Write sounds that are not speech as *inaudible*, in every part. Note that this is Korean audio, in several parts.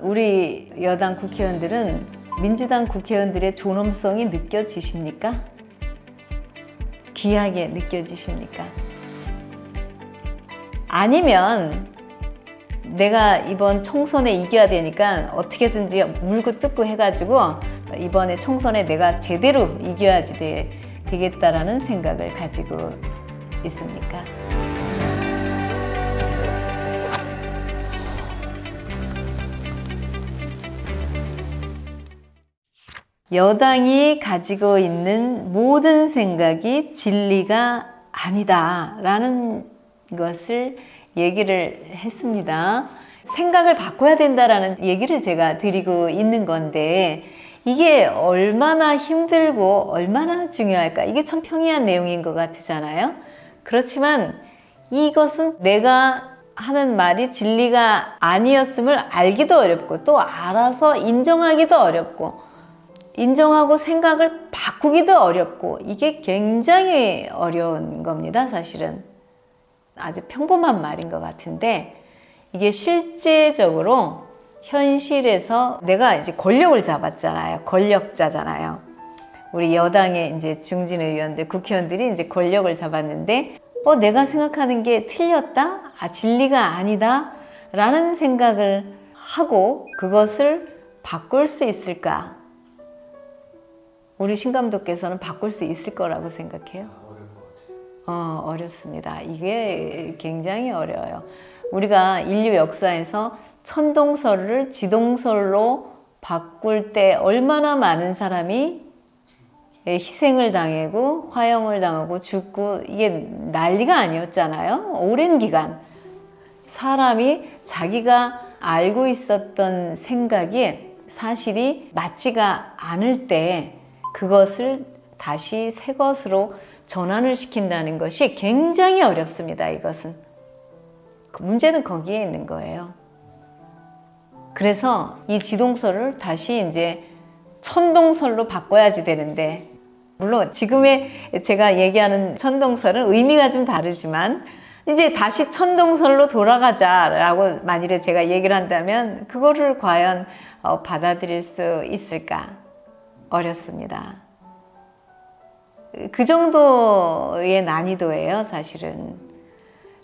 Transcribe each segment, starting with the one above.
우리 여당 국회의원들은 민주당 국회의원들의 존엄성이 느껴지십니까? 귀하게 느껴지십니까? 아니면 내가 이번 총선에 이겨야 되니까 어떻게든지 물고 뜯고 해가지고 이번에 총선에 내가 제대로 이겨야지 되, 되겠다라는 생각을 가지고 있습니까? 여당이 가지고 있는 모든 생각이 진리가 아니다라는 것을 얘기를 했습니다. 생각을 바꿔야 된다라는 얘기를 제가 드리고 있는 건데 이게 얼마나 힘들고 얼마나 중요할까? 이게 참 평이한 내용인 것 같으잖아요. 그렇지만 이것은 내가 하는 말이 진리가 아니었음을 알기도 어렵고 또 알아서 인정하기도 어렵고 인정하고 생각을 바꾸기도 어렵고 이게 굉장히 어려운 겁니다, 사실은. 아주 평범한 말인 것 같은데 이게 실제적으로 현실에서 내가 이제 권력을 잡았잖아요. 권력자잖아요. 우리 여당의 이제 중진 의원들, 국회의원들이 이제 권력을 잡았는데 어, 내가 생각하는 게 틀렸다? 아, 진리가 아니다? 라는 생각을 하고 그것을 바꿀 수 있을까? 우리 신감독께서는 바꿀 수 있을 거라고 생각해요. 어, 어렵습니다. 이게 굉장히 어려워요. 우리가 인류 역사에서 천동설을 지동설로 바꿀 때 얼마나 많은 사람이 희생을 당하고 화형을 당하고 죽고 이게 난리가 아니었잖아요. 오랜 기간 사람이 자기가 알고 있었던 생각이 사실이 맞지가 않을 때 그것을 다시 새 것으로 전환을 시킨다는 것이 굉장히 어렵습니다. 이것은 그 문제는 거기에 있는 거예요. 그래서 이 지동설을 다시 이제 천동설로 바꿔야지 되는데 물론 지금의 제가 얘기하는 천동설은 의미가 좀 다르지만 이제 다시 천동설로 돌아가자라고 만일에 제가 얘기를 한다면 그거를 과연 어, 받아들일 수 있을까 어렵습니다. 그 정도의 난이도예요, 사실은.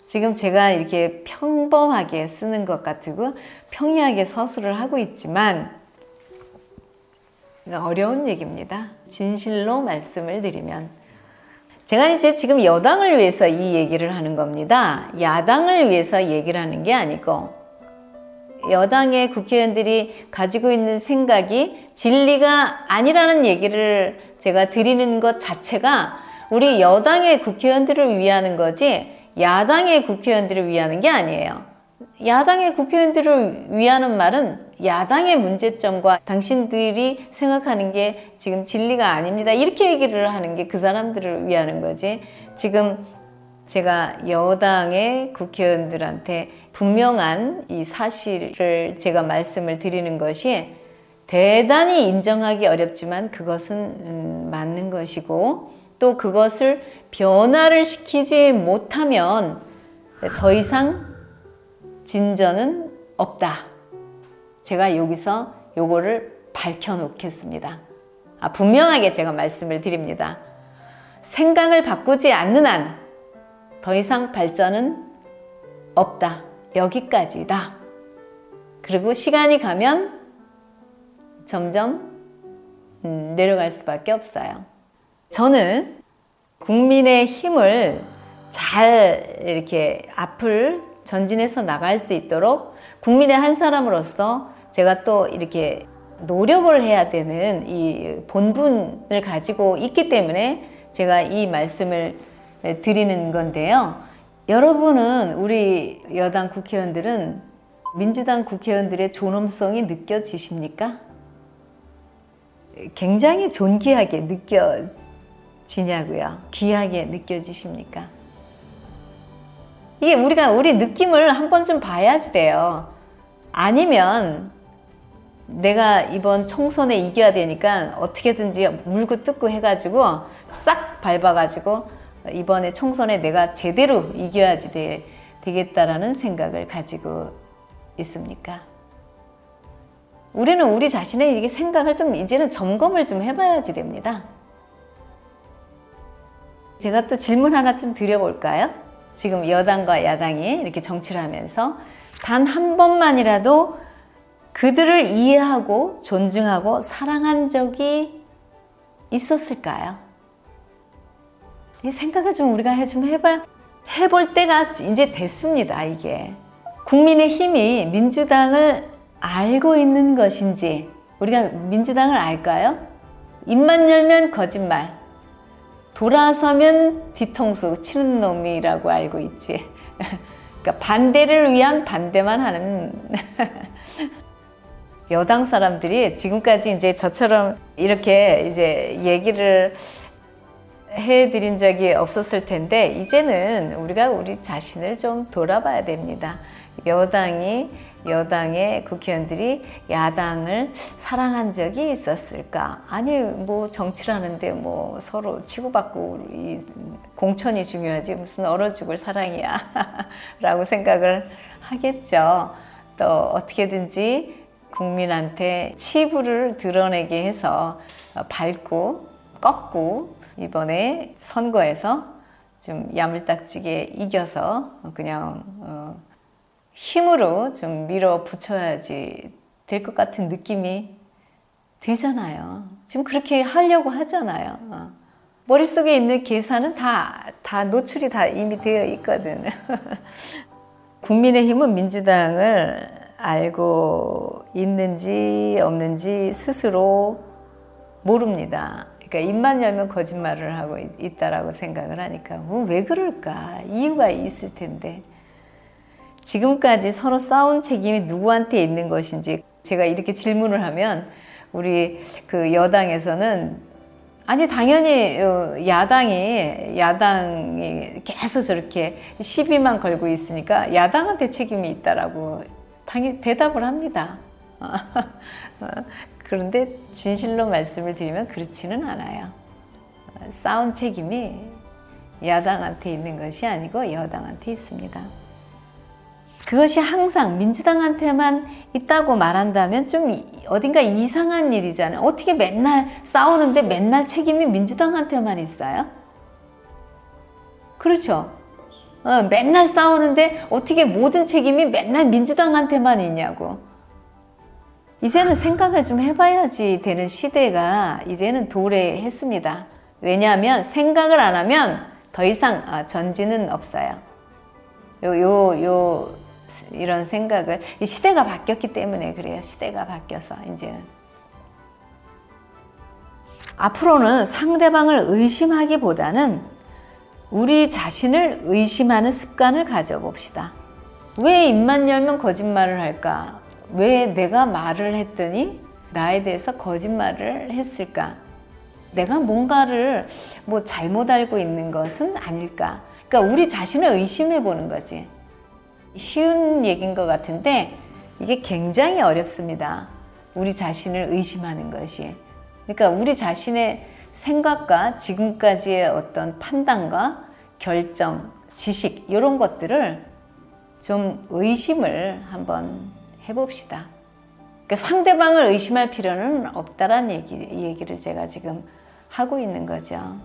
지금 제가 이렇게 평범하게 쓰는 것 같고 평이하게 서술을 하고 있지만 어려운 얘기입니다. 진실로 말씀을 드리면 제가 이제 지금 여당을 위해서 이 얘기를 하는 겁니다. 야당을 위해서 얘기를 하는 게 아니고 여당의 국회의원들이 가지고 있는 생각이 진리가 아니라는 얘기를 제가 드리는 것 자체가 우리 여당의 국회의원들을 위하는 거지 야당의 국회의원들을 위하는 게 아니에요. 야당의 국회의원들을 위하는 말은 야당의 문제점과 당신들이 생각하는 게 지금 진리가 아닙니다. 이렇게 얘기를 하는 게 그 사람들을 위하는 거지. 지금 제가 여당의 국회의원들한테 분명한 이 사실을 제가 말씀을 드리는 것이 대단히 인정하기 어렵지만 그것은 음, 맞는 것이고 또 그것을 변화를 시키지 못하면 더 이상 진전은 없다. 제가 여기서 요거를 밝혀놓겠습니다. 아, 분명하게 제가 말씀을 드립니다. 생각을 바꾸지 않는 한 더 이상 발전은 없다. 여기까지다. 그리고 시간이 가면 점점 음, 내려갈 수밖에 없어요. 저는 국민의 힘을 잘 이렇게 앞을 전진해서 나갈 수 있도록 국민의 한 사람으로서 제가 또 이렇게 노력을 해야 되는 이 본분을 가지고 있기 때문에 제가 이 말씀을 드리는 건데요. 여러분은 우리 여당 국회의원들은 민주당 국회의원들의 존엄성이 느껴지십니까? 굉장히 존귀하게 느껴지냐고요. 귀하게 느껴지십니까? 이게 우리가 우리 느낌을 한 번쯤 봐야지 돼요. 아니면 내가 이번 총선에 이겨야 되니까 어떻게든지 물고 뜯고 해가지고 싹 밟아가지고 이번에 총선에 내가 제대로 이겨야지 되, 되겠다라는 생각을 가지고 있습니까? 우리는 우리 자신의 이게 생각을 좀 이제는 점검을 좀 해봐야지 됩니다. 제가 또 질문 하나 좀 드려볼까요? 지금 여당과 야당이 이렇게 정치를 하면서 단 한 번만이라도 그들을 이해하고 존중하고 사랑한 적이 있었을까요? 이 생각을 좀 우리가 해- 좀 해봐, 해볼 때가 이제 됐습니다, 이게. 국민의 힘이 민주당을 알고 있는 것인지, 우리가 민주당을 알까요? 입만 열면 거짓말, 돌아서면 뒤통수 치는 놈이라고 알고 있지. *laughs* 그러니까 반대를 위한 반대만 하는 *laughs* 여당 사람들이 지금까지 이제 저처럼 이렇게 이제 얘기를 해드린 적이 없었을 텐데 이제는 우리가 우리 자신을 좀 돌아봐야 됩니다. 여당이 여당의 국회의원들이 야당을 사랑한 적이 있었을까? 아니 뭐 정치를 하는데 뭐 서로 치고받고 이 공천이 중요하지 무슨 얼어 죽을 사랑이야라고 *laughs* 생각을 하겠죠. 또 어떻게든지 국민한테 치부를 드러내게 해서 밟고 꺾고 이번에 선거에서 좀 야물딱지게 이겨서 그냥 어, 힘으로 좀 밀어붙여야지 될 것 같은 느낌이 들잖아요. 지금 그렇게 하려고 하잖아요. 어. 머릿속에 있는 계산은 다, 다 노출이 다 이미 되어 있거든. *laughs* 국민의힘은 민주당을 알고 있는지 없는지 스스로 모릅니다. 그러니까 입만 열면 거짓말을 하고 있- 있다라고 생각을 하니까 뭐왜 그럴까 이유가 있을 텐데 지금까지 서로 싸운 책임이 누구한테 있는 것인지 제가 이렇게 질문을 하면 우리 그 여당에서는 아니 당연히 어, 야당이 야당이 계속 저렇게 시비만 걸고 있으니까 야당한테 책임이 있다라고 당연히 대답을 합니다. *laughs* 어, 그런데 진실로 말씀을 드리면 그렇지는 않아요. 어, 싸운 책임이 야당한테 있는 것이 아니고 여당한테 있습니다. 그것이 항상 민주당한테만 있다고 말한다면 좀 이- 어딘가 이상한 일이잖아요. 어떻게 맨날 싸우는데 맨날 책임이 민주당한테만 있어요? 그렇죠. 어, 맨날 싸우는데 어떻게 모든 책임이 맨날 민주당한테만 있냐고. 이제는 생각을 좀 해봐야지 되는 시대가 이제는 도래했습니다. 왜냐하면 생각을 안 하면 더 이상 아, 전진은 없어요. 요, 요, 요, 이런 생각을, 이 시대가 바뀌었기 때문에 그래요. 시대가 바뀌어서, 이제는. 앞으로는 상대방을 의심하기보다는 우리 자신을 의심하는 습관을 가져봅시다. 왜 입만 열면 거짓말을 할까? 왜 내가 말을 했더니 나에 대해서 거짓말을 했을까? 내가 뭔가를 뭐 잘못 알고 있는 것은 아닐까? 그러니까 우리 자신을 의심해 보는 거지. 쉬운 얘기인 것 같은데 이게 굉장히 어렵습니다. 우리 자신을 의심하는 것이. 그러니까 우리 자신의 생각과 지금까지의 어떤 판단과 결정, 지식 이런 것들을 좀 의심을 한번 해봅시다. 그러니까 상대방을 의심할 필요는 없다라는 얘기, 얘기를 제가 지금 하고 있는 거죠.